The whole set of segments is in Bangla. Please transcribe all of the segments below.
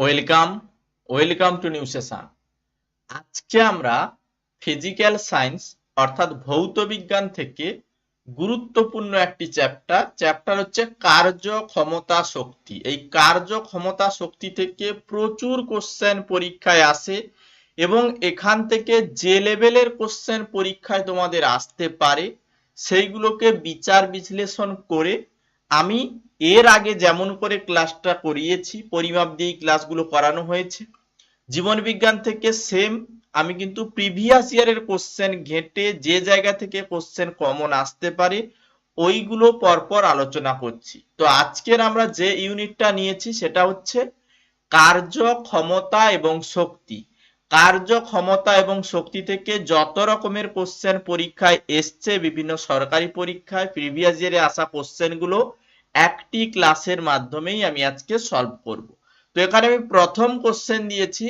Welcome welcome to new session আজকে আমরা ফিজিক্যাল সায়েন্স অর্থাৎ ভৌত বিজ্ঞান থেকে গুরুত্বপূর্ণ একটি চ্যাপ্টার চ্যাপ্টার হচ্ছে কার্য ক্ষমতা শক্তি। এই কার্য ক্ষমতা শক্তি থেকে প্রচুর কোশ্চেন পরীক্ষায় আসে এবং এখান থেকে যে লেভেলের কোশ্চেন পরীক্ষায় তোমাদের আসতে পারে, সেইগুলোকে বিচার বিশ্লেষণ করে আমি এর আগে যেমন করে ক্লাসটা করিয়েছি, পরিমাপ দিয়ে ক্লাসগুলো করানো হয়েছে। জীবন বিজ্ঞান থেকে সেম আমি কিন্তু প্রিভিয়াস ইয়ারের কোশ্চেন ঘেটে যে জায়গা থেকে কোশ্চেন কমন আসতে পারে, ওইগুলো পরপর আলোচনা করছি। তো আজকের আমরা যে ইউনিটটা নিয়েছি সেটা হচ্ছে কার্য ক্ষমতা এবং শক্তি। কার্য ক্ষমতা এবং শক্তি থেকে যত রকমের কোশ্চেন পরীক্ষায় এসছে, বিভিন্ন সরকারি পরীক্ষায় প্রিভিয়াস ইয়ারে আসা কোশ্চেনগুলো একটি ক্লাসের মাধ্যমেই আমি আজকে সলভ করব। তো এখানে আমি প্রথম কোশ্চেন দিয়েছি।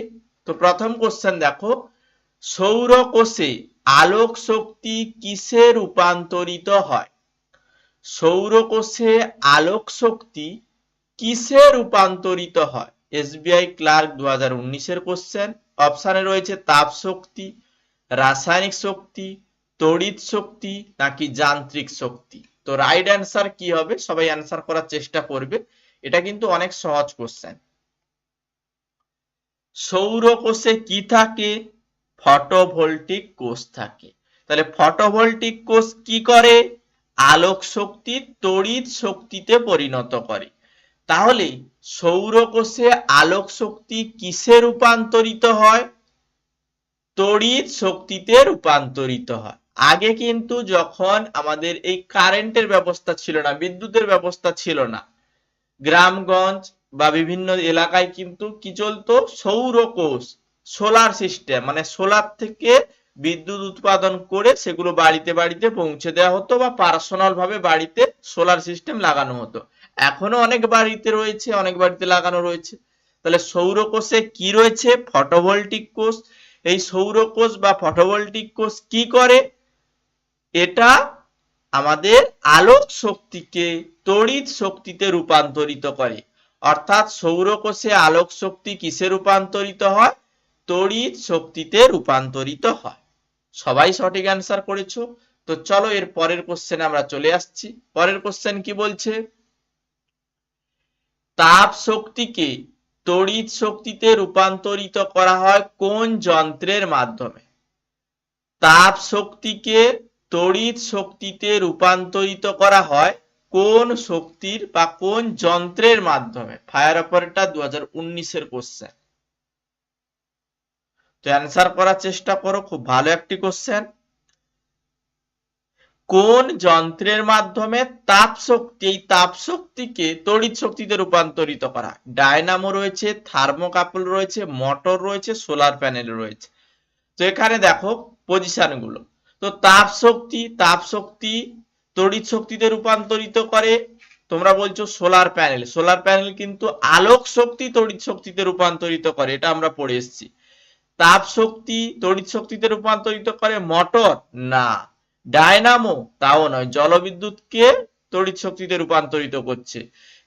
তো প্রথম কোশ্চেন দেখো সৌর কোষে আলোক শক্তি কিসে রূপান্তরিত হয়? সৌর কোষে আলোক শক্তি কিসে রূপান্তরিত হয়? এসবিআই ক্লার্ক দু হাজার উনিশের কোশ্চেন অপশানে রয়েছে তাপ শক্তি, রাসায়নিক শক্তি, তড়িৎ শক্তি নাকি যান্ত্রিক শক্তি? তো রাইট অ্যান্সার কি হবে? সবাই অ্যান্সার করার চেষ্টা করবে। এটা কিন্তু অনেক সহজ কোশ্চেন সৌর কোষে কি থাকে? ফটোভোল্টিক কোষ থাকে। তাহলে ফটোভোল্টিক কোষ কি করে? আলোক শক্তি তড়িৎ শক্তিতে পরিণত করে। তাহলে সৌর কোষে আলোক শক্তি কিসে রূপান্তরিত হয়? তড়িৎ শক্তিতে রূপান্তরিত হয়। আগে কিন্তু যখন আমাদের এই কারেন্টের ব্যবস্থা ছিল না, বিদ্যুতের ব্যবস্থা ছিল না, গ্রামগঞ্জ বা বিভিন্ন এলাকায় কিন্তু কি চলতো? সৌর কোষ সোলার সিস্টেম মানে সোলার থেকে বিদ্যুৎ উৎপাদন করে সেগুলো বাড়িতে বাড়িতে পৌঁছে দেওয়া হতো বা পার্সোনাল ভাবে বাড়িতে সোলার সিস্টেম লাগানো হতো। এখনও অনেক বাড়িতে রয়েছে, অনেক বাড়িতে লাগানো রয়েছে। তাহলে সৌর কোষে কি রয়েছে? ফটোভোল্টিক কোষ। এই সৌর কোষ বা ফটোভোল্টিক কোষ কি করে? এটা আমাদের আলোক শক্তিকে তড়িৎ শক্তিতে রূপান্তরিত করে। অর্থাৎ সৌর কোষে আলোক শক্তি কিসে রূপান্তরিত হয়? তড়িৎ শক্তিতে রূপান্তরিত হয়। সবাই সঠিক অ্যান্সার করেছ? তো চলো এর পরের কোশ্চেনে আমরা চলে আসছি। পরের কোশ্চেন কি বলছে? তাপ শক্তিকে তড়িৎ শক্তিতে রূপান্তরিত করা হয় কোন যন্ত্রের মাধ্যমে? তাপ শক্তিকে তড়িৎ শক্তিতে রূপান্তরিত করা হয় কোন শক্তির বা কোন যন্ত্রের মাধ্যমে? ফায়ার অপারেটর দু হাজার উনিশের কোশ্চেন তো অ্যান্সার করার চেষ্টা করো, খুব ভালো একটি কোশ্চেন কোন যন্ত্রের মাধ্যমে তাপ শক্তি, এই তাপ শক্তিকে তড়িৎ শক্তিতে রূপান্তরিত করা ডায়নামো রয়েছে থার্মোকাপল রয়েছে মোটর রয়েছে সোলার প্যানেল রয়েছে। তো এখানে দেখো পজিশনগুলো। তো তাপ শক্তি তাপ শক্তি তড়িৎ শক্তিতে রূপান্তরিত করে, তোমরা বলছো সোলার প্যানেল সোলার প্যানেল কিন্তু আলোক শক্তি তড়িৎ শক্তিতে রূপান্তরিত করে, এটা আমরা পড়ে এসেছি। তাপ শক্তি তড়িৎ শক্তিতে রূপান্তরিত করে মোটর না। ডায়নামো তাও নয়। জলবিদ্যুৎকে তড়িৎ শক্তিতে রূপান্তরিত করছে।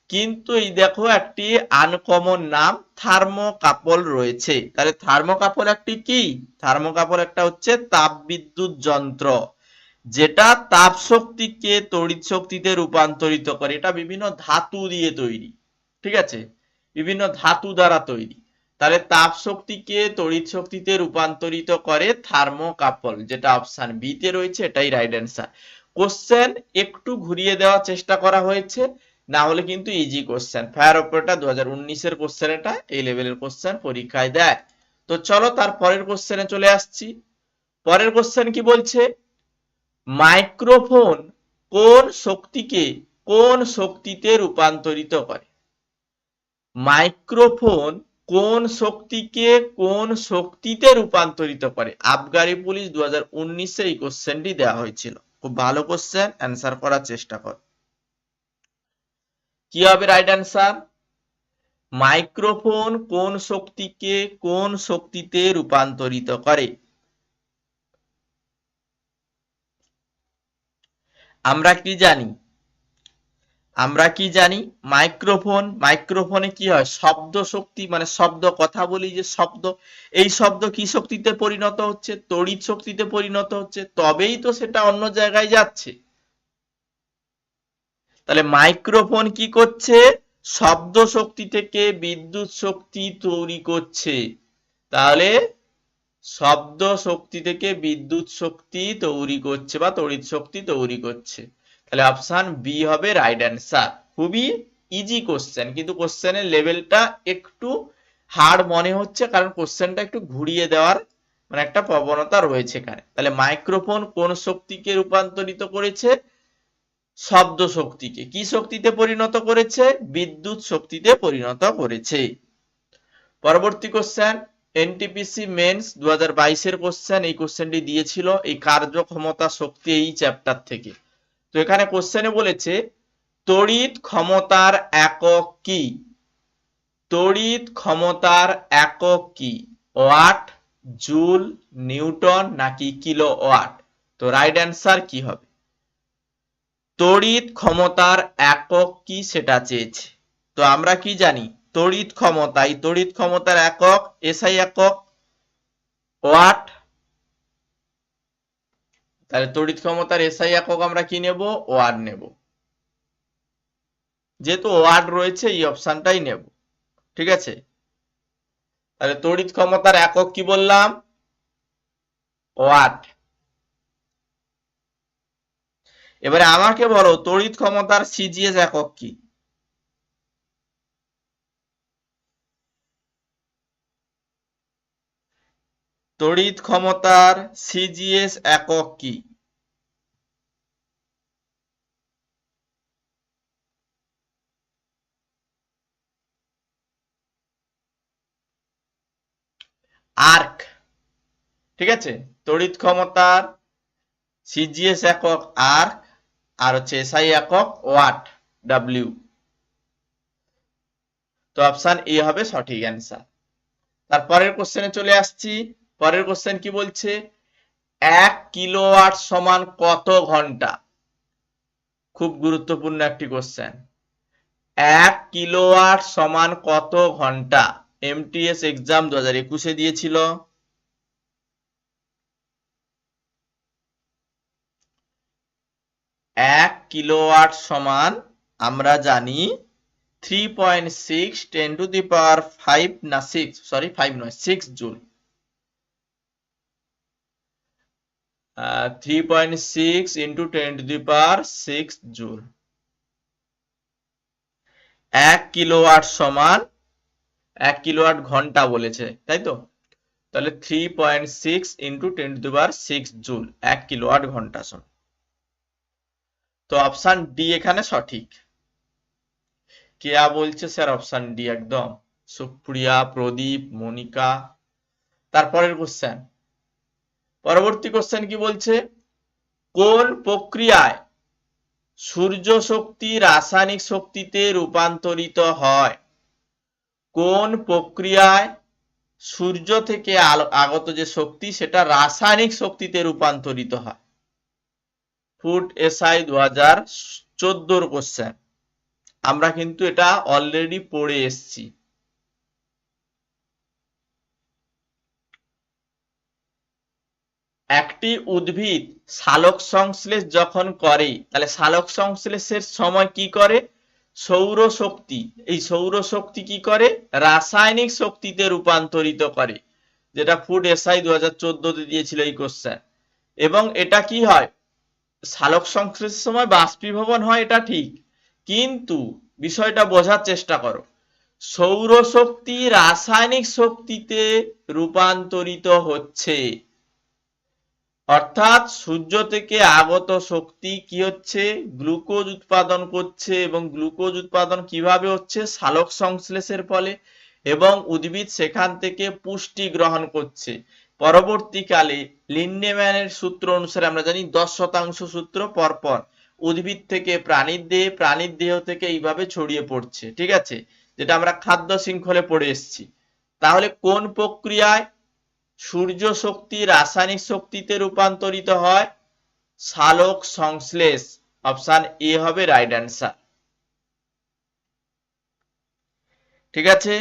কিন্তু এই দেখো একটি আনকমন নাম থার্মোকাপল রয়েছে। তাহলে থার্মোকাপল একটি কি? থার্মোকাপল একটা হচ্ছে তাপবিদ্যুৎ যন্ত্র, যেটা তাপ শক্তিকে তড়িৎ শক্তিতে রূপান্তরিত করে। এটা বিভিন্ন ধাতু দিয়ে তৈরি, ঠিক আছে? বিভিন্ন ধাতু দ্বারা তৈরি। তাহলে তাপ শক্তিকে তড়িৎ শক্তিতে রূপান্তরিত করে থার্মোকাপল, যেটা অপশন বি তে রয়েছে, এটাই রাইট অ্যান্সার কোশ্চেন একটু ঘুরিয়ে দেওয়ার চেষ্টা করা হয়েছে। না হলে কিন্তু ইজি কোশ্চেন ফায়ার অপারেটর দু উনিশের কোশ্চেন এটা এই লেভেলের কোশ্চেন পরীক্ষায় দেয়। তো চলো তার পরের কোশ্চেনে চলে আসছি। পরের কোশ্চেন কি বলছে? মাইক্রোফোন কোন শক্তিকে কোন শক্তিতে রূপান্তরিত করে? মাইক্রোফোন কোন শক্তিকে কোন শক্তিতে রূপান্তরিত করে? আবগারি পুলিশ দু হাজার উনিশে এই কোশ্চেনটি দেওয়া হয়েছিল। খুব ভালো কোশ্চেন অ্যান্সার করার চেষ্টা কর। কি হবে রাইট অ্যান্সার মাইক্রোফোন কোন শক্তিকে কোন শক্তিতে রূপান্তরিত করে? আমরা কি জানি? আমরা কি জানি? মাইক্রোফোন, মাইক্রোফোনে কি হয়? শব্দ শক্তি মানে শব্দ কথা বলি যে শব্দ। এই শব্দ কি শক্তিতে পরিণত হচ্ছে? তড়িৎ শক্তিতে পরিণত হচ্ছে। তবেই তো সেটা অন্য জায়গায় যাচ্ছে। তাহলে মাইক্রোফোন কি করছে? শব্দ শক্তি থেকে বিদ্যুৎ শক্তি তৈরি করছে। তাহলে শব্দ শক্তি থেকে বিদ্যুৎ শক্তি তৈরি করছে বা তড়িৎ শক্তি তৈরি করছে। তাহলে অপশন বি হবে রাইট অ্যান্সার খুবই ইজি কোশ্চেন কিন্তু কোশ্চেনের লেভেলটা একটু হার্ড মনে হচ্ছে, কারণ কোশ্চেনটা একটু ঘুরিয়ে দেওয়ার মানে একটা প্রবণতা রয়েছে এখানে। তাহলে মাইক্রোফোন কোন শক্তিকে রূপান্তরিত করেছে? শব্দ শক্তিকে কি শক্তিতে পরিণত করেছে? বিদ্যুৎ শক্তিতে পরিণত করেছে। পরবর্তী কোশ্চেন এনটিপিসি মেন্স দু হাজার বাইশের কোশ্চেন এই কোশ্চেনটি দিয়েছিল এই কার্যক্ষমতা শক্তি এই চ্যাপ্টার থেকে। তো এখানে কোশ্চেনে বলেছে, তড়িৎ ক্ষমতার একক কি? তড়িৎ ক্ষমতার একক কি? ওয়াট, জুল, নিউটন নাকি কিলো ওয়াট তো রাইট অ্যান্সার কি হবে? তড়িৎ ক্ষমতার একক কি সেটা চেয়েছে? তো আমরা কি জানি? তড়িৎ ক্ষমতা, এই তড়িৎ ক্ষমতার একক, এসআই একক, ওয়াট? তাহলে তড়িৎ ক্ষমতার এসআই একক আমরা কি নেব? ওয়াট নেব। যেহেতু ওয়াট রয়েছে, এই অপশনটাই নেব। ঠিক আছে? তাহলে তড়িৎ ক্ষমতার একক কি বললাম? ওয়াট। এবারে আমাকে বলো, তড়িৎ ক্ষমতার সিজিএস একক কি? তড়িৎ ক্ষমতার সিজিএস একক কি? আর্ক। ঠিক আছে? তড়িৎ ক্ষমতার সিজিএস একক আর্ক। আর হচ্ছে এসআই একক ওয়াট ডাব্লিউ তো অপশন এ হবে সঠিক অ্যান্সার তারপরের কোশ্চেনে চলে আসছি। পরের কোশ্চেন কি বলছে? এক কিলোওয়াট সমান কত ঘণ্টা? খুব গুরুত্বপূর্ণ একটি কোশ্চেন এক কিলোওয়াট সমান কত ঘণ্টা? এমটিএস এক্সাম দু হাজার একুশে দিয়েছিল। এক কিলোওয়াট সমান আমরা জানি three point six ten to the power five না সিক্স সরি ফাইভ নয় six joule. Three point six into ten to the power six joule. এক কিলোওয়াট সমান এক কিলোওয়াট ঘণ্টা বলেছে, তাই তো? তাহলে three point six into ten to the power six joule, এক কিলোওয়াট ঘণ্টা সমান। তো অপশন ডি এখানে সঠিক। কেয়া বলছে স্যার অপশন ডি একদম। সুপ্রিয়া, প্রদীপ, মনিকা। তারপরের কোশ্চেন পরবর্তী কোশ্চেন কি বলছে? কোন প্রক্রিয়ায় সূর্য শক্তি রাসায়নিক শক্তিতে রূপান্তরিত হয়। কোন প্রক্রিয়ায় সূর্য থেকে আগত যে শক্তি, সেটা রাসায়নিক শক্তিতে রূপান্তরিত হয়? ফুড এসআই দু হাজার চোদ্দোর কোশ্চেন আমরা কিন্তু এটা অলরেডি পড়ে এসছি। একটি উদ্ভিদ সালোক সংশ্লেষ যখন করে, তাহলে সালোক সংশ্লেষের সময় কি করে? সৌর শক্তি। এই সৌর শক্তি কি করে? রাসায়নিক শক্তিতে রূপান্তরিত করে। যেটা ফুড এসআই দু হাজার চোদ্দতে দিয়েছিল এই কোশ্চেন এবং এটা কি হয়? সালোক সংশ্লেষের সময় বাষ্পীভবন হয়, এটা ঠিক। কিন্তু বিষয়টা বোঝার চেষ্টা করো। সৌর শক্তি রাসায়নিক শক্তিতে রূপান্তরিত হচ্ছে। অর্থাৎ সূর্য থেকে আগত শক্তি কি হচ্ছে? গ্লুকোজ উৎপাদন করছে এবং গ্লুকোজ উৎপাদন কীভাবে হচ্ছে? সালোক সংশ্লেষের ফলে এবং উদ্ভিদ সেখান থেকে পুষ্টি গ্রহণ করছে। পরবর্তীকালে লিন্ডেম্যানের সূত্র অনুসারে আমরা জানি দশ শতাংশ সূত্র পরপর উদ্ভিদ থেকে প্রাণীর দেহে, প্রাণীর দেহ থেকে এইভাবে ছড়িয়ে পড়ছে, ঠিক আছে? যেটা আমরা খাদ্য শৃঙ্খলে পড়ে এসেছি। তাহলে কোন প্রক্রিয়ায় সূর্য শক্তি রাসায়নিক শক্তিতে রূপান্তরিত হয়? সালোক সংশ্লেষ, অপশন এ হবে রাইট অ্যান্সার। ঠিক আছে?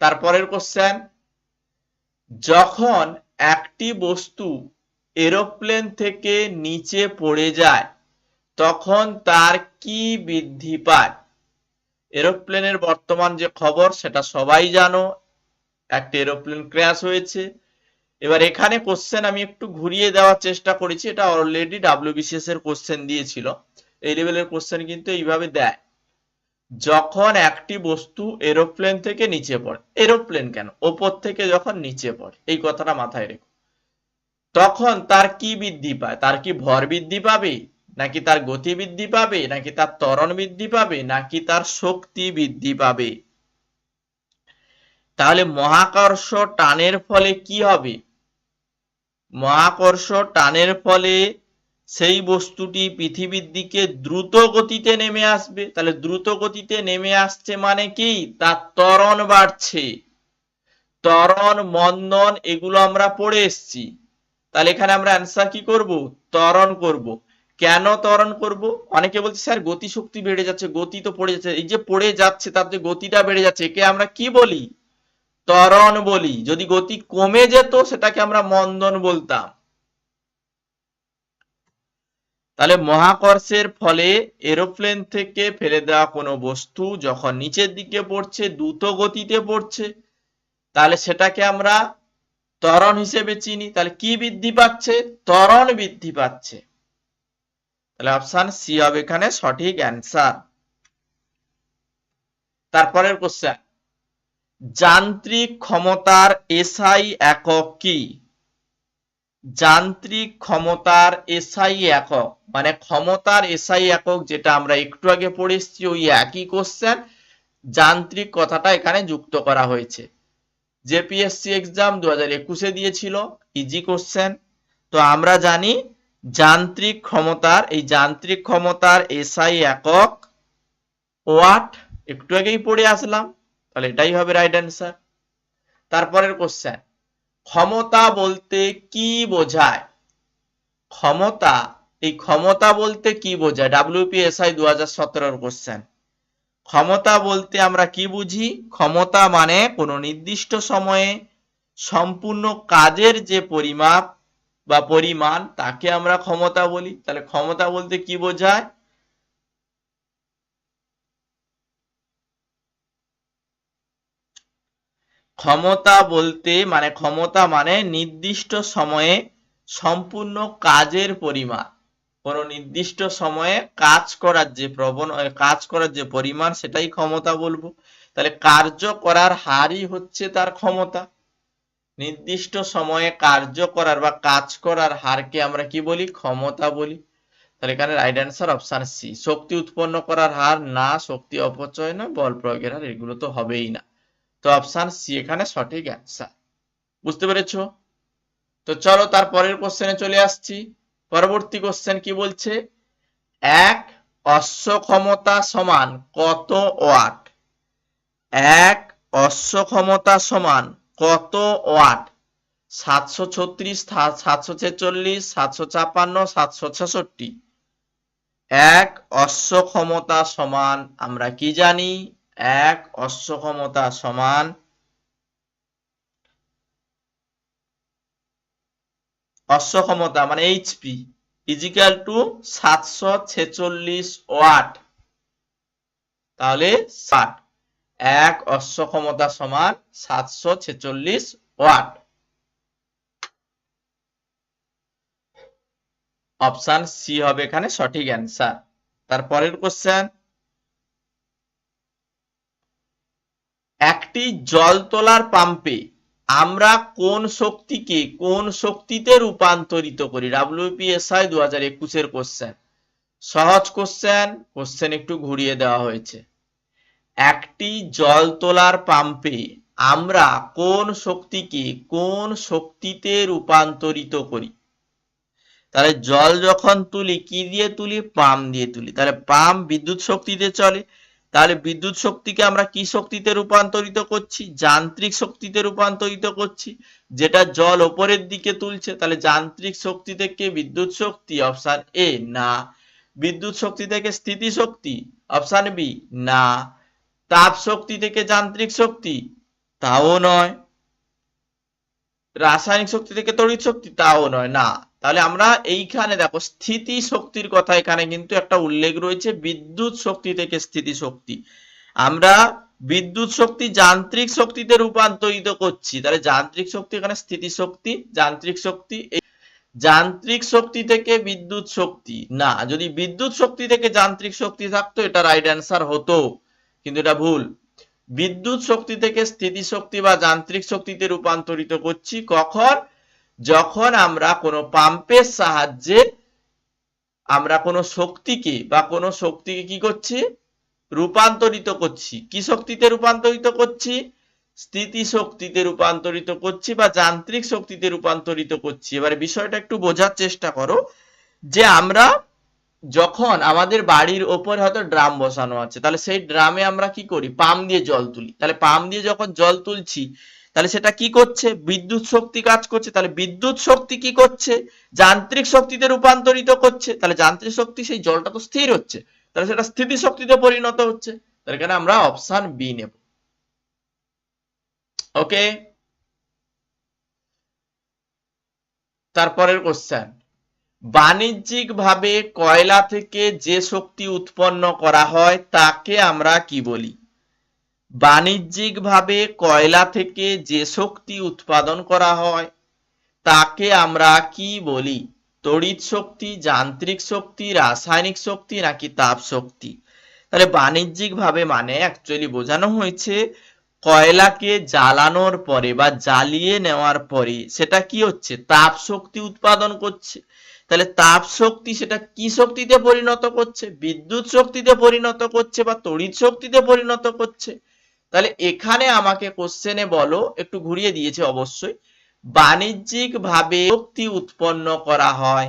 তারপরের কোশ্চেন, যখন একটি বস্তু এরোপ্লেন থেকে নিচে পড়ে যায়, তখন তার কি বৃদ্ধি পায়? এরোপ্লেনের বর্তমান যে খবর, সেটা সবাই জানো। একটা এরোপ্লেন ক্র্যাশ হয়েছে। এবার এখানে কোশ্চেন আমি একটু ঘুরিয়ে দেওয়ার চেষ্টা করেছি। এটা অলরেডি ডাব্লিউবিসিএস এর কোশ্চেন দিয়েছিল। এই লেভেলের কোশ্চেন কিন্তু এইভাবে দেয়। যখন একটি বস্তু এরোপ্লেন থেকে নিচে পড়ে এরোপ্লেন কেন? ওপর থেকে যখন নিচে পড়ে, এই কথাটা মাথায় রেখো। তখন তার কি বৃদ্ধি পায়? তার কি ভর বৃদ্ধি পাবে? নাকি তার গতি বৃদ্ধি পাবে? নাকি তার ত্বরণ বৃদ্ধি পাবে? নাকি তার শক্তি বৃদ্ধি পাবে? তাহলে মহাকর্ষ টানের ফলে কি হবে? মহাকর্ষ টানের ফলে সেই বস্তুটি পৃথিবীর দিকে দ্রুত গতিতে নেমে আসবে। তাহলে দ্রুত গতিতে নেমে আসছে মানে কি? তার ত্বরণ বাড়ছে। ত্বরণ, মন্দন, এগুলো আমরা পড়ে এসছি। তাহলে এখানে আমরা অ্যান্সার কি করব? ত্বরণ করব। কেন ত্বরণ করব? অনেকে বলছে, স্যার গতি শক্তি বেড়ে যাচ্ছে, গতি তো পড়ে যাচ্ছে। এই যে পড়ে যাচ্ছে, তার যে গতিটা বেড়ে যাচ্ছে, একে আমরা কি বলি? ত্বরণ বলি। যদি গতি কমে যেত, সেটাকে আমরা মন্দন বলতাম। তাহলে মহাকর্ষের ফলে এরোপ্লেন থেকে ফেলে দেওয়া কোনো বস্তু যখন নিচের দিকে পড়ছে, দ্রুত গতিতে পড়ছে, তাহলে সেটাকে আমরা ত্বরণ হিসেবে চিনি। তাহলে কি বৃদ্ধি পাচ্ছে? ত্বরণ বৃদ্ধি পাচ্ছে। তাহলে অপশন সি হবে এখানে সঠিক অ্যান্সার তারপরের কোশ্চেন যান্ত্রিক ক্ষমতার এসআই একক কি? যান্ত্রিক ক্ষমতার এসআই একক মানে ক্ষমতার এসআই একক যেটা আমরা একটু আগে পড়ে এসেছি, ওই একই কোশ্চেন যান্ত্রিক কথাটা এখানে যুক্ত করা হয়েছে। জেপিএসসি এক্সাম দু হাজার একুশে দিয়েছিল ইজি কোশ্চেন তো আমরা জানি যান্ত্রিক ক্ষমতার, এই যান্ত্রিক ক্ষমতার এসআই একক ওয়াট একটু আগেই পড়ে আসলাম, তাহলে এটাই হবে রাইট অ্যান্সার তারপরের কোশ্চেন ক্ষমতা বলতে কি বোঝায়? ক্ষমতা, এই ক্ষমতা বলতে কি বোঝায়? ডাব্লিউপিএসআই দু হাজার সতেরোর কোশ্চেন ক্ষমতা বলতে আমরা কি বুঝি? ক্ষমতা মানে কোনো নির্দিষ্ট সময়ে সম্পূর্ণ কাজের যে পরিমাপ বা পরিমাণ, তাকে আমরা ক্ষমতা বলি। তাহলে ক্ষমতা বলতে কি বোঝায়? ক্ষমতা বলতে মানে ক্ষমতা মানে নির্দিষ্ট সময়ে সম্পূর্ণ কাজের পরিমাণ। কোনো নির্দিষ্ট সময়ে কাজ করার যে প্রবণ কাজ করার যে পরিমাণ, সেটাই ক্ষমতা বলব। তাহলে কার্য করার হারই হচ্ছে তার ক্ষমতা। নির্দিষ্ট সময়ে কার্য করার বা কাজ করার হারকে আমরা কি বলি? ক্ষমতা বলি। তাহলে এখানে রাইট অ্যান্সার অপশন সি শক্তি উৎপন্ন করার হার না, শক্তি অপচয় না, বল প্রয়োগের হার, এগুলো তো হবেই না। তো অপশন সি এখানে সঠিক অ্যান্সার বুঝতে পেরেছ? তো চলো তার পরের কোশ্চেনে চলে আসছি। পরবর্তী কোশ্চেন কি বলছে? এক অশ্ব ক্ষমতা সমান কত ওয়াট? এক অশ্ব ক্ষমতা সমান কত ওয়াট? সাতশো ছত্রিশ, সাতশো ছেচল্লিশ, সাতশো ছাপান্ন সাতশো ছেষট্টি। এক অশ্ব ক্ষমতা সমান আমরা কি জানি? এক অশ্ব ক্ষমতা সমান অশ্ব ক্ষমতা মানে এইচপি ইজিক্যাল টু সাতশো ছেচল্লিশ ওয়াট। তাহলে ষাট। এক অশ্ব ক্ষমতা সমান সাতশো ছেচল্লিশ ওয়াট। অপশন সি হবে এখানে সঠিক অ্যান্সার তারপরের কোশ্চেন একটি জল তোলার পাম্পে আমরা কোন শক্তিকে কোন শক্তিতে রূপান্তরিত করি? ডাব্লিউপিএসআই দু হাজার একুশের কোশ্চেন সহজ কোশ্চেন কোশ্চেন একটু ঘুরিয়ে দেওয়া হয়েছে। একটি জল তোলার পাম্পে আমরা কোন শক্তিকে কোন শক্তিতে রূপান্তরিত করি? তাহলে জল যখন তুলি, কি দিয়ে তুলি? পাম্প দিয়ে তুলি। তাহলে পাম্প বিদ্যুৎ শক্তিতে চলে। তাহলে বিদ্যুৎ শক্তিকে আমরা কি শক্তিতে রূপান্তরিত করছি? যান্ত্রিক শক্তিতে রূপান্তরিত করছি। যেটা জল ওপরের দিকে তুলছে, তাহলে যান্ত্রিক শক্তি থেকে বিদ্যুৎ শক্তি অপশান এ না। বিদ্যুৎ শক্তি থেকে স্থিতি শক্তি অপশন বি না। তাপ শক্তি থেকে যান্ত্রিক শক্তি তাও নয়। রাসায়নিক শক্তি থেকে তড়িৎ শক্তি তাও নয়, না। তাহলে আমরা এইখানে দেখো স্থিতি শক্তির কথা এখানে কিন্তু একটা উল্লেখ রয়েছে, বিদ্যুৎ শক্তি থেকে স্থিতি শক্তি আমরা বিদ্যুৎ শক্তি যান্ত্রিক শক্তিতে রূপান্তরিত করছি, তাহলে যান্ত্রিক শক্তি এখানে স্থিতি শক্তি যান্ত্রিক শক্তি যান্ত্রিক শক্তি থেকে বিদ্যুৎ শক্তি। না, যদি বিদ্যুৎ শক্তি থেকে যান্ত্রিক শক্তি থাকতো, এটা রাইট অ্যান্সার হতো, কিন্তু এটা ভুল। বিদ্যুৎ শক্তি থেকে স্থিতি শক্তি বা যান্ত্রিক শক্তিতে রূপান্তরিত করছি, কখন? যখন আমরা কোনো পাম্পের সাহায্যে আমরা কোনো শক্তিকে বা কোনো শক্তিকে কি করছি? রূপান্তরিত করছি। কি শক্তিতে রূপান্তরিত করছি? স্থিতি শক্তিতে রূপান্তরিত করছি বা যান্ত্রিক শক্তিতে রূপান্তরিত করছি। এবারে বিষয়টা একটু বোঝার চেষ্টা করো যে আমরা যখন আমাদের বাড়ির ওপরে হয়তো ড্রাম বসানো আছে, তাহলে সেই ড্রামে আমরা কি করি? পাম্প দিয়ে জল তুলি। তাহলে পাম্প দিয়ে যখন জল তুলছি তাহলে সেটা কি করছে? বিদ্যুৎ শক্তি কাজ করছে। তাহলে বিদ্যুৎ শক্তি কি করছে? যান্ত্রিক শক্তিতে রূপান্তরিত করছে। তাহলে যান্ত্রিক শক্তি সেই জলটা তো স্থির হচ্ছে। তাহলে সেটা স্থিতি শক্তিতে পরিণত হচ্ছে। তাহলে এখানে আমরা অপশন বি নেব। ওকে তারপরের কোশ্চেন বাণিজ্যিকভাবে কয়লা থেকে যে শক্তি উৎপন্ন করা হয়, তাকে আমরা কি বলি? বাণিজ্যিকভাবে কয়লা থেকে যে শক্তি উৎপাদন করা হয়, তাকে আমরা কি বলি? তড়িৎ শক্তি, যান্ত্রিক শক্তি, রাসায়নিক শক্তি নাকি তাপ শক্তি? তাহলে বাণিজ্যিকভাবে মানে অ্যাকচুয়ালি বোঝানো হয়েছে কয়লাকে জ্বালানোর পরে বা জ্বালিয়ে নেওয়ার পরে সেটা কি হচ্ছে? তাপ শক্তি উৎপাদন করছে। তাহলে তাপ শক্তি সেটা কি শক্তিতে পরিণত করছে? বিদ্যুৎ শক্তিতে পরিণত করছে বা তড়িৎ শক্তিতে পরিণত করছে? তাহলে এখানে আমাকে কোশ্চেনে বলো, একটু ঘুরিয়ে দিয়েছে অবশ্যই। বাণিজ্যিক ভাবে শক্তি উৎপন্ন করা হয়,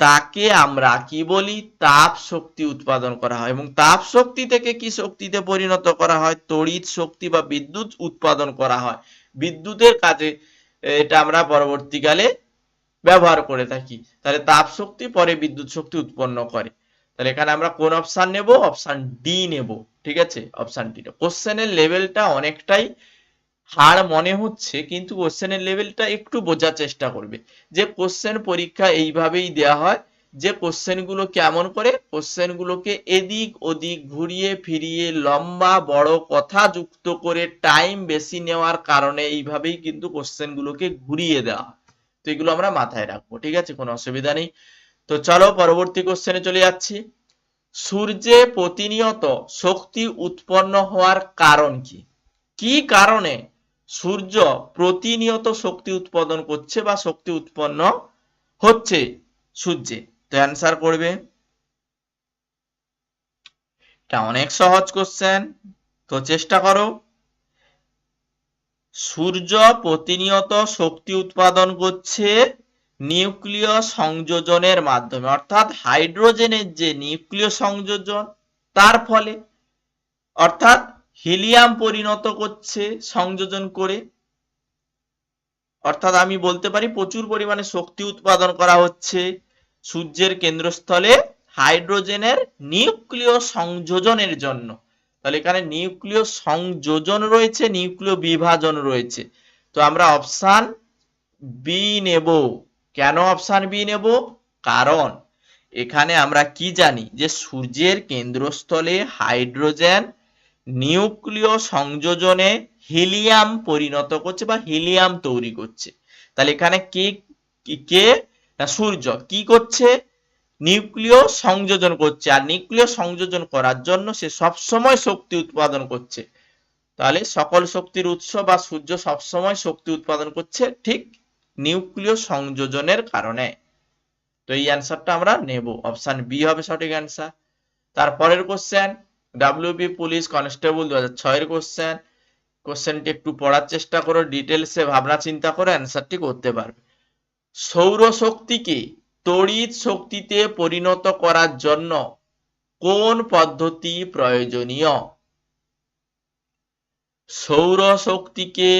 তাকে আমরা কি বলি? তাপ শক্তি উৎপাদন করা হয়। এবং তাপ শক্তি থেকে কি শক্তিতে পরিণত করা হয়? তড়িৎ শক্তি বা বিদ্যুৎ উৎপাদন করা হয়। বিদ্যুতের কাজে এটা আমরা পরবর্তীকালে ব্যবহার করে থাকি। তাহলে তাপ শক্তি পরে বিদ্যুৎ শক্তি উৎপন্ন করে। তাহলে এখানে আমরা কোন অপশন নেব? অপশন ডি নেব। ঠিক আছে? অপশন ডি কোশ্চেনের লেভেলটা অনেকটাই হাড় মনে হচ্ছে, কিন্তু কোশ্চেনের লেভেলটা একটু বোঝার চেষ্টা করবে। যে কোশ্চেন পরীক্ষা এইভাবেই দেয়া হয়, যে কোশ্চেনগুলো কেমন করে? কোশ্চেন গুলোকে এদিক ওদিক ঘুরিয়ে ফিরিয়ে লম্বা বড় কথা যুক্ত করে টাইম বেশি নেওয়ার কারণে এইভাবেই কিন্তু কোশ্চেন গুলোকে ঘুরিয়ে দেওয়া তো এগুলো আমরা মাথায় রাখব। ঠিক আছে? কোনো অসুবিধা নেই। তো চলো পরবর্তী কোশ্চেনে চলে যাচ্ছি। সূর্যে প্রতিনিয়ত শক্তি উৎপন্ন হওয়ার কারণ কি? কি কারণে সূর্য প্রতিনিয়ত শক্তি উৎপাদন করছে বা শক্তি উৎপন্ন হচ্ছে সূর্যে? তো অ্যান্সার করবে। এটা অনেক সহজ কোশ্চেন তো চেষ্টা করো। সূর্য প্রতিনিয়ত শক্তি উৎপাদন করছে নিউক্লিয় সংযোজনের মাধ্যমে, অর্থাৎ হাইড্রোজেনের যে নিউক্লিয় সংযোজন, তার ফলে, অর্থাৎ হিলিয়াম পরিণত করছে সংযোজন করে। অর্থাৎ আমি বলতে পারি, প্রচুর পরিমাণে শক্তি উৎপাদন করা হচ্ছে সূর্যের কেন্দ্রস্থলে হাইড্রোজেনের নিউক্লিয় সংযোজনের জন্য। তাহলে এখানে নিউক্লিয় সংযোজন রয়েছে, নিউক্লিয় বিভাজন রয়েছে। তো আমরা অপশান বি নেব। কেন অপশান বি নেব? কারণ এখানে আমরা কি জানি যে সূর্যের কেন্দ্রস্থলে হাইড্রোজেন নিউক্লিয় সংযোজনে হিলিয়াম পরিণত করছে বা হিলিয়াম তৈরি করছে। তাহলে এখানে কে কে না, সূর্য। কি করছে? নিউক্লিয় সংযোজন করছে। আর নিউক্লিয় সংযোজন করার জন্য সে সবসময় শক্তি উৎপাদন করছে। তাহলে সকল শক্তির উৎস বা সূর্য সবসময় শক্তি উৎপাদন করছে, ঠিক? নিউক্লিয় সংযোজনের কারণে। তো এই অ্যান্সারটা আমরা নেব। অপশন বি হবে সঠিক অ্যান্সার তারপরের কোশ্চেন ডাব্লিউবি পুলিশ কনস্টেবল দু হাজার ছয়ের কোশ্চেন কোশ্চেনটি একটু পড়ার চেষ্টা করো ডিটেলসে ভাবনা চিন্তা করে অ্যান্সারটি করতে পারবে। সৌর শক্তিকে তড়িৎ শক্তিতে পরিণত করার জন্য কোন পদ্ধতি প্রয়োজনীয়? সৌর শক্তিকে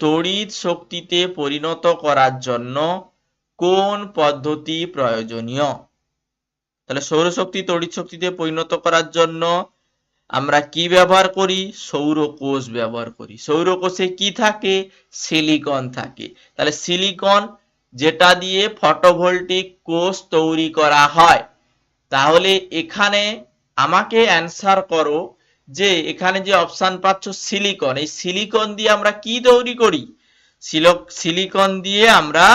তড়িৎ শক্তিতে পরিণত করার জন্য কোন পদ্ধতি প্রয়োজনীয়? তাহলে সৌরশক্তি তড়িৎ শক্তিতে পরিণত করার জন্য আমরা কি ব্যবহার করি? সৌরকোষ ব্যবহার করি। সৌরকোষে কি থাকে? সিলিকন থাকে। তাহলে সিলিকন যেটা দিয়ে ফটোভোল্টিক কোষ তৈরি করা হয়, তাহলে এখানে আমাকে অ্যান্সার করো যে এখানে যে অপশন পাচ্ছ সিলিকন এই সিলিকন দিয়ে আমরা কি তৈরি করি? সিলিকন দিয়ে আমরা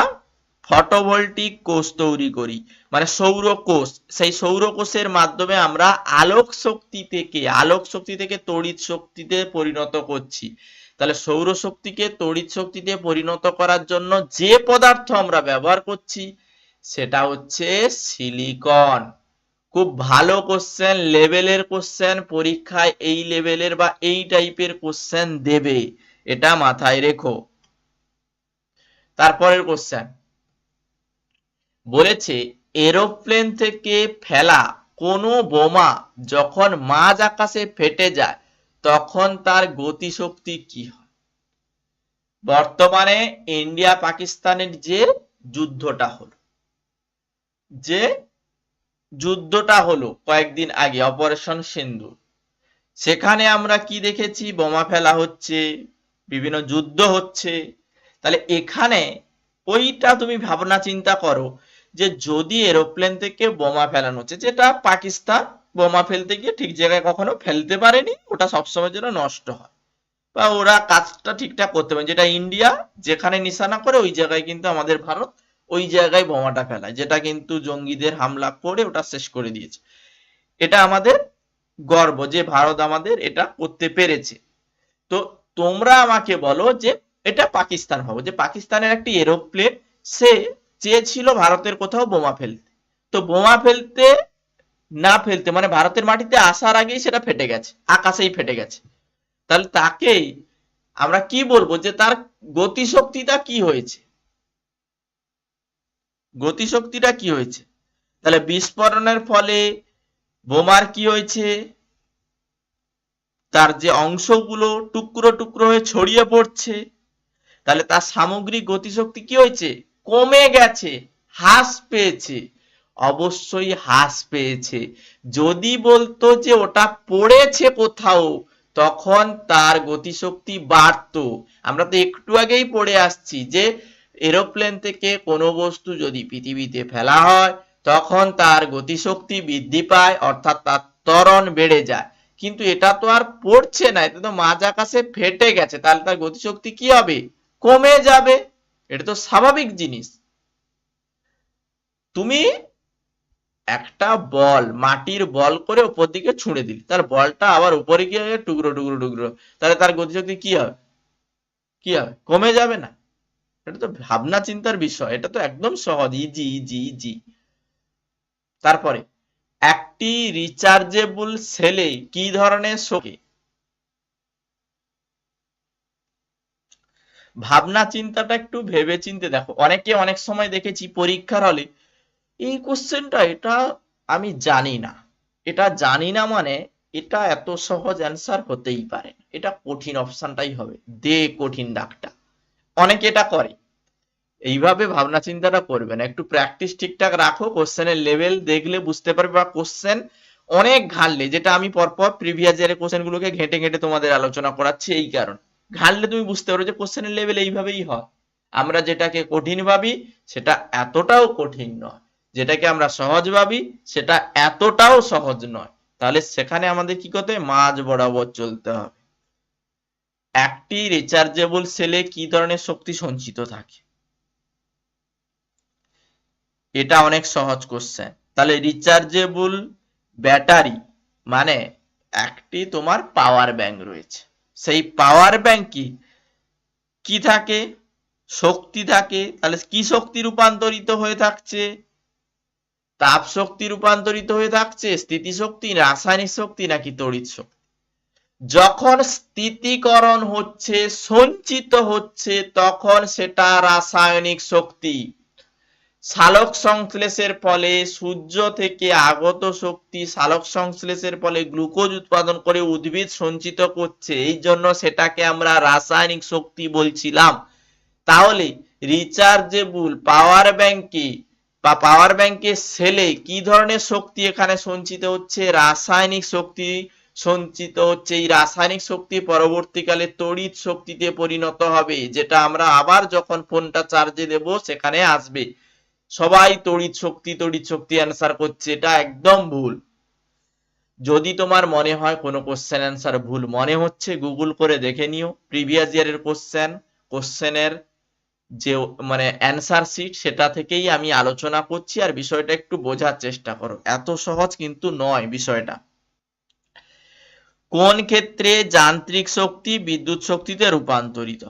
ফটোভোল্টিক কোষ তৈরি করি। মানে সৌর কোষ, সেই সৌর কোষের মাধ্যমে আমরা আলোক শক্তি থেকে, আলোক শক্তি থেকে তড়িৎ শক্তিতে পরিণত করছি। তাহলে সৌর শক্তিকে তড়িৎ শক্তিতে পরিণত করার জন্য যে পদার্থ আমরা ব্যবহার করছি, সেটা হচ্ছে সিলিকন খুব ভালো কোশ্চেন লেভেলের কোশ্চেন পরীক্ষায় এই লেভেলের বা এই টাইপের কোশ্চেন দেবে। এটা মাথায় রেখো। তারপরের কোশ্চেন বলেছে, এরোপ্লেন থেকে ফেলা কোনো বোমা যখন মাঝ আকাশে ফেটে যায়, তখন তার গতিশক্তি কি হয়? বর্তমানে ইন্ডিয়া পাকিস্তানের যে যুদ্ধটা হলো, যে যুদ্ধটা হলো কয়েকদিন আগে অপারেশন সিন্ধু সেখানে আমরা কি দেখেছি? বোমা ফেলা হচ্ছে, বিভিন্ন যুদ্ধ হচ্ছে। তাহলে এখানে ওইটা তুমি ভাবনা চিন্তা করো যে যদি এরোপ্লেন থেকে বোমা ফেলানো হচ্ছে, যেটা পাকিস্তান বোমা ফেলতে গিয়ে ঠিক জায়গায় কখনো ফেলতে পারেনি, ওটা সবসময় যেন নষ্ট হয়। বা ওরা কাজটা ঠিকঠাক করতে পারে যেটা ইন্ডিয়া, যেখানে নিশানা করে, ওই জায়গায় কিন্তু আমাদের ভারত ওই জায়গায় বোমাটা ফেলায়, যেটা কিন্তু জঙ্গিদের হামলা করে ওটা শেষ করে দিয়েছে। এটা আমাদের গর্ব যে ভারত আমাদের এটা করতে পেরেছে। তো তোমরা আমাকে বলো যে এটা পাকিস্তান ভাবো যে পাকিস্তানের একটি এরোপ্লেন, সে চেয়েছিল ভারতের কোথাও বোমা ফেলতে। তো বোমা ফেলতে না ফেলতে মানে ভারতের মাটিতে আসার আগেই সেটা ফেটে গেছে, আকাশেই ফেটে গেছে। তাহলে তাকে আমরা কি বলব যে তার গতিশক্তিটা কি হয়েছে? গতিশক্তিটা কি হয়েছে? তাহলে বিস্ফোরণের ফলে বোমার কি হয়েছে? তার যে অংশগুলো টুকরো টুকরো হয়ে ছড়িয়ে পড়ছে, তাহলে তার সামগ্রিক গতিশক্তি কি হয়েছে? কমে গেছে, হ্রাস পেয়েছে, অবশ্যই হ্রাস পেয়েছে। যদি বলতো যে ওটা পড়েছে কোথাও, তখন তার গতিশক্তি বাড়তো। আমরা তো একটু আগেই পড়ে আসছি যে এরোপ্লেন থেকে কোনো বস্তু যদি পৃথিবীতে ফেলা হয়, তখন তার গতিশক্তি বৃদ্ধি পায়, অর্থাৎ তার ত্বরণ বেড়ে যায়। কিন্তু এটা তো আর পড়ছে না, এটা তো মাঝ আকাশে ফেটে গেছে, তাহলে তার গতিশক্তি কি হবে? কমে যাবে। এটা তো স্বাভাবিক জিনিস। তুমি একটা বল, মাটির বল করে উপর দিকে ছুঁড়ে দিলি, তার বলটা আবার উপরে গিয়ে টুকরো টুকরো টুকরো, তাহলে তার গতিশক্তি কি হবে? কি হবে? কমে যাবে না? এটা তো ভাবনা চিন্তার বিষয়, এটা তো একদম সহজ। ইজি ইজি ইজি তারপরে, একটি রিচার্জেবল সেলে কি ধরনের শোকে ভাবনা চিন্তাটা একটু ভেবে চিনতে দেখো। অনেকে অনেক সময় দেখেছি পরীক্ষার হলে, এই কোশ্চেনটা এটা আমি জানি না। এটা জানি না মানে এটা এত সহজ অ্যান্সার হতেই পারে এটা কঠিন অপশনটাই হবে। দে কঠিন ডাকটা অনেকে এটা করে। এইভাবে ভাবনা চিন্তাটা করবে না। একটু প্র্যাকটিস ঠিকঠাক রাখো কোশ্চেনের লেভেল দেখলে বুঝতে পারবে বা কোশ্চেন অনেক ঘাটলে যেটা আমি পরপর প্রিভিয়াস ইয়ারের কোশ্চেন গুলোকে ঘেটে ঘেটে তোমাদের আলোচনা করাচ্ছি এই কারণ। ঘাটলে তুমি বুঝতে পারো যে কোশ্চেনের লেভেল এইভাবেই হয়। আমরা যেটাকে কঠিন ভাবি, সেটা এতটাও কঠিন নয়। যেটাকে আমরা সহজ ভাবি, সেটা এতটাও সহজ নয়। তাহলে সেখানে আমাদের কি করতে হবে? মাঝ বরাবর চলতে হবে। একটি রিচার্জেবল সেলে কি ধরনের শক্তি সঞ্চিত থাকে? এটা অনেক সহজ কোশ্চেন তাহলে রিচার্জেবল ব্যাটারি মানে একটি তোমার পাওয়ার ব্যাংক রয়েছে। সেই পাওয়ার ব্যাংক কি? কি থাকে? শক্তি থাকে। তাহলে কি শক্তি রূপান্তরিত হয়ে থাকছে? তাপ শক্তি রূপান্তরিত হয়ে থাকছে? স্থিতিশক্তি, রাসায়নিক শক্তি নাকি তড়িৎ শক্তি? যখন স্থিতিকরণ হচ্ছে, সঞ্চিত হচ্ছে, তখন সেটা রাসায়নিক শক্তি। সালোক সংশ্লেষের ফলে সূর্য থেকে আগত শক্তি সালোক সংশ্লেষের ফলে গ্লুকোজ উৎপাদন করে উদ্ভিদ সঞ্চিত করছে। এই জন্য সেটাকে আমরা রাসায়নিক শক্তি বলছিলাম। তাহলে রিচার্জেবল পাওয়ার ব্যাংকে বা পাওয়ার ব্যাংকের সেলে কি ধরনের শক্তি এখানে সঞ্চিত হচ্ছে? রাসায়নিক শক্তি সঞ্চিত হচ্ছে এই রাসায়নিক শক্তি পরবর্তীকালে তড়িৎ শক্তিতে পরিণত হবে, যেটা আমরা আবার যখন ফোনটা চার্জে দেব সেখানে আসবে। সবাই তড়িৎ শক্তি তড়িৎ শক্তি অ্যান্সার করছে, এটা একদম ভুল। যদি তোমার মনে হয় কোনো কোশ্চেন অ্যান্সার ভুল, মনে হচ্ছে গুগল করে দেখে নিও প্রিভিয়াস ইয়ারের কোশ্চেন কোশ্চেনের যে মানে অ্যান্সার শিট সেটা থেকেই আমি আলোচনা করছি আর বিষয়টা একটু বোঝার চেষ্টা করো। এত সহজ কিন্তু নয় বিষয়টা। কোন ক্ষেত্রে যান্ত্রিক শক্তি বিদ্যুৎ শক্তিতে রূপান্তরিত?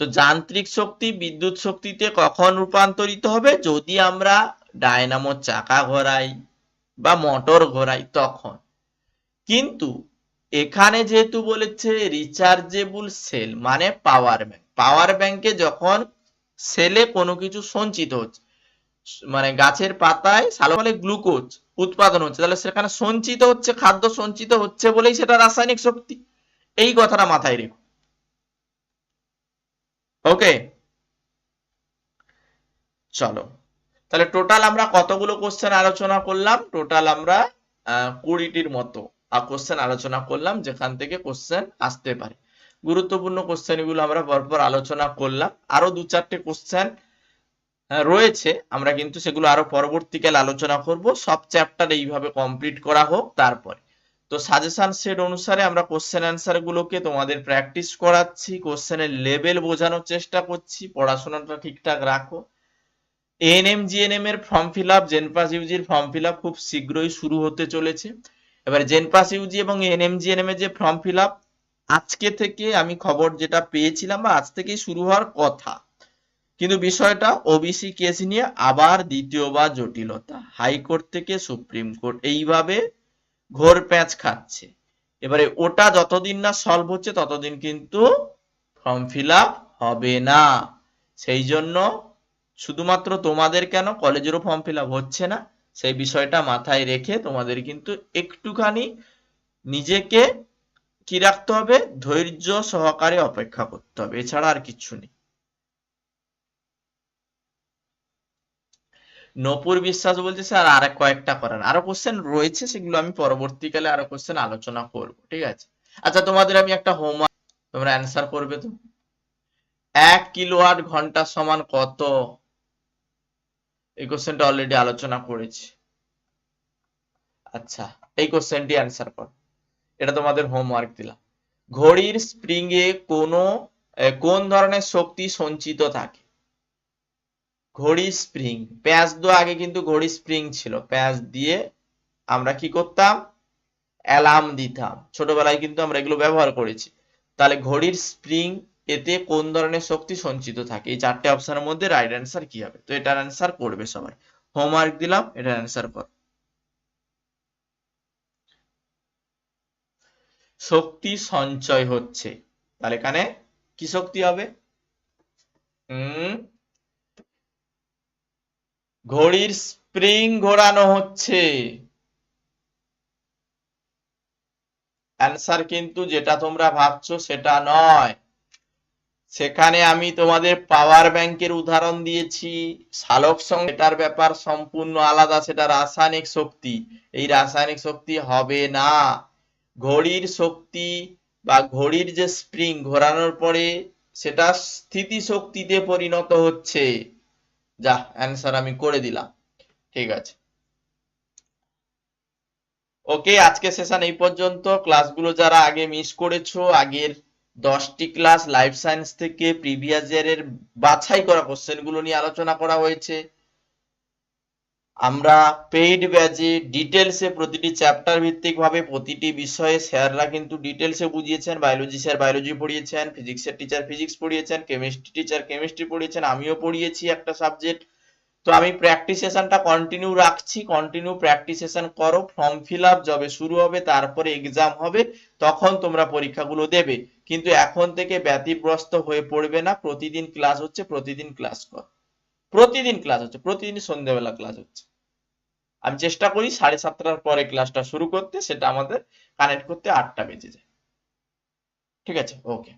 তো যান্ত্রিক শক্তি বিদ্যুৎ শক্তিতে কখন রূপান্তরিত হবে? যদি আমরা ডায়নামো চাকা ঘোরাই বা মোটর ঘোরাই তখন। কিন্তু এখানে যেহেতু বলেছে রিচার্জেবল সেল মানে পাওয়ার ব্যাংক পাওয়ার ব্যাংকে যখন সেলে কোনো কিছু সঞ্চিত হচ্ছে মানে গাছের পাতায় সালোফলে গ্লুকোজ উৎপাদন হচ্ছে। তাহলে সেখানে সঞ্চিত হচ্ছে, খাদ্য সঞ্চিত হচ্ছে বলেই সেটা রাসায়নিক শক্তি। এই কথাটা মাথায় রেখো। ওকে চলো। তাহলে টোটাল আমরা কতগুলো কোশ্চেন আলোচনা করলাম? টোটাল আমরা কুড়িটির মতো কোশ্চেন আলোচনা করলাম, যেখান থেকে কোশ্চেন আসতে পারে। গুরুত্বপূর্ণ কোশ্চেনগুলো আমরা পরপর আলোচনা করলাম। আরও দু চারটে কোশ্চেন রয়েছে। আমরা কিন্তু সেগুলো আরও পরবর্তীকালে আলোচনা করব। সব চ্যাপ্টার এইভাবে কমপ্লিট করা হোক তারপরে। তো সাজেশন সেট অনুসারে আমরা কোশ্চেন অ্যান্সার গুলোকে তোমাদের প্র্যাকটিস করাচ্ছি কোশ্চেনের লেভেল বোঝানোর চেষ্টা করছি, পড়াশোনাটা ঠিকঠাক রাখো। এএনএম জিএনএম এর ফর্ম ফিল আপ জেনপাস ইউজির ফর্ম ফিল আপ খুব শীঘ্রই শুরু হতে চলেছে। এবার জেনপাস ইউজি এবং এএনএম জিএনএম এর যে ফর্ম ফিল আপ আজকে থেকে আমি খবর যেটা পেয়েছিলাম বা আজ থেকেই শুরু হওয়ার কথা। কিন্তু বিষয়টা ওবিসি কেস নিয়ে আবার দ্বিতীয়বার জটিলতা। হাইকোর্ট থেকে সুপ্রিম কোর্ট এইভাবে ঘোর প্যাঁচ খাচ্ছে। এবারে ওটা যতদিন না সলভ হচ্ছে, ততদিন কিন্তু ফর্ম ফিল হবে না। সেই জন্য শুধুমাত্র তোমাদের কেন কলেজেরও ফর্ম ফিল হচ্ছে না, সেই বিষয়টা মাথায় রেখে তোমাদের কিন্তু একটুখানি নিজেকে কি রাখতে হবে? ধৈর্য সহকারে অপেক্ষা করতে হবে। এছাড়া আর কিছু নেই। নপুর বিশ্বাস বলছে স্যার আর কয়েকটা করার। আরও কোশ্চেন রয়েছে সেগুলো আমি পরবর্তীকালে আরও কোশ্চেন আলোচনা করব ঠিক আছে? আচ্ছা তোমাদের আমি একটা হোমওয়ার্ক তোমরা অ্যান্সার করবে তো? এক কিলোওয়াট ঘণ্টা সমান কত? এই কোশ্চেনটা অলরেডি আলোচনা করেছি। আচ্ছা এই কোশ্চেনটি অ্যান্সার কর। এটা তোমাদের হোমওয়ার্ক দিলাম। ঘড়ির স্প্রিং এ, কোন ধরনের শক্তি সঞ্চিত থাকে? ঘড়ি স্প্রিং প্যাঁচ দেওয়া আগে কিন্তু ঘড়ি স্প্রিং ছিল। প্যাঁচ দিয়ে আমরা কি করতাম? অ্যালার্ম দিতাম। ছোটবেলায় কিন্তু আমরা এগুলো ব্যবহার করেছি। তাহলে ঘড়ির স্প্রিং এতে কোন ধরনের শক্তি সঞ্চিত থাকে? এই চারটে অপশনের মধ্যে রাইট অ্যান্সার কি হবে? তো এটার অ্যান্সার করবে সবাই। হোমওয়ার্ক দিলাম, এটার অ্যান্সার কর। শক্তি সঞ্চয় হচ্ছে। তাহলে এখানে কি শক্তি হবে? হুম? ঘড়ির স্প্রিং ঘোরানো হচ্ছে। অ্যান্সার কিন্তু যেটা তোমরা ভাবছ সেটা নয়। সেখানে আমি তোমাদের পাওয়ার ব্যাংকের উদাহরণ দিয়েছি। সালোক এটার ব্যাপার সম্পূর্ণ আলাদা, সেটা রাসায়নিক শক্তি। এই রাসায়নিক শক্তি হবে না। ঘড়ির শক্তি বা ঘড়ির যে স্প্রিং ঘোরানোর পরে সেটা স্থিতি শক্তিতে পরিণত হচ্ছে। যা অ্যান্সার আমি করে দিলাম। ঠিক আছে। ওকে আজকে সেশন এই পর্যন্ত। ক্লাসগুলো যারা আগে মিস করেছ, আগের দশটি ক্লাস লাইফ সায়েন্স থেকে প্রিভিয়াস ইয়ারের বাছাই করা কোশ্চেনগুলো নিয়ে আলোচনা করা হয়েছে। আমরা পেইড ব্যাচে ডিটেলসে প্রতিটি চ্যাপ্টার ভিত্তিক ভাবে প্রতিটি বিষয়ে স্যাররা কিন্তু ডিটেলসে বুঝিয়েছেন বায়োলজি স্যার বায়োলজি পড়িয়েছেন ফিজিক্সের টিচার ফিজিক্স পড়িয়েছেন কেমিস্ট্রি টিচার কেমিস্ট্রি পড়িয়েছেন, আমিও পড়িয়েছি একটা সাবজেক্ট তো আমি প্র্যাকটিস সেশনটা কন্টিনিউ রাখছি কন্টিনিউ প্র্যাকটিস সেশন করো ফর্ম ফিল আপ যবে শুরু হবে, তারপরে এক্সাম হবে, তখন তোমরা পরীক্ষাগুলো দেবে। কিন্তু এখন থেকে ব্যতিব্যস্ত হয়ে পড়বে না, প্রতিদিন ক্লাস হচ্ছে, প্রতিদিন ক্লাস কর। প্রতিদিন ক্লাস হচ্ছে প্রতিদিন সন্ধ্যেবেলা ক্লাস হচ্ছে। আমি চেষ্টা করি সাড়ে সাতটার পরে ক্লাসটা শুরু করতে, সেটা আমাদের কানেক্ট করতে আটটা বেজে যায়। ঠিক আছে? ওকে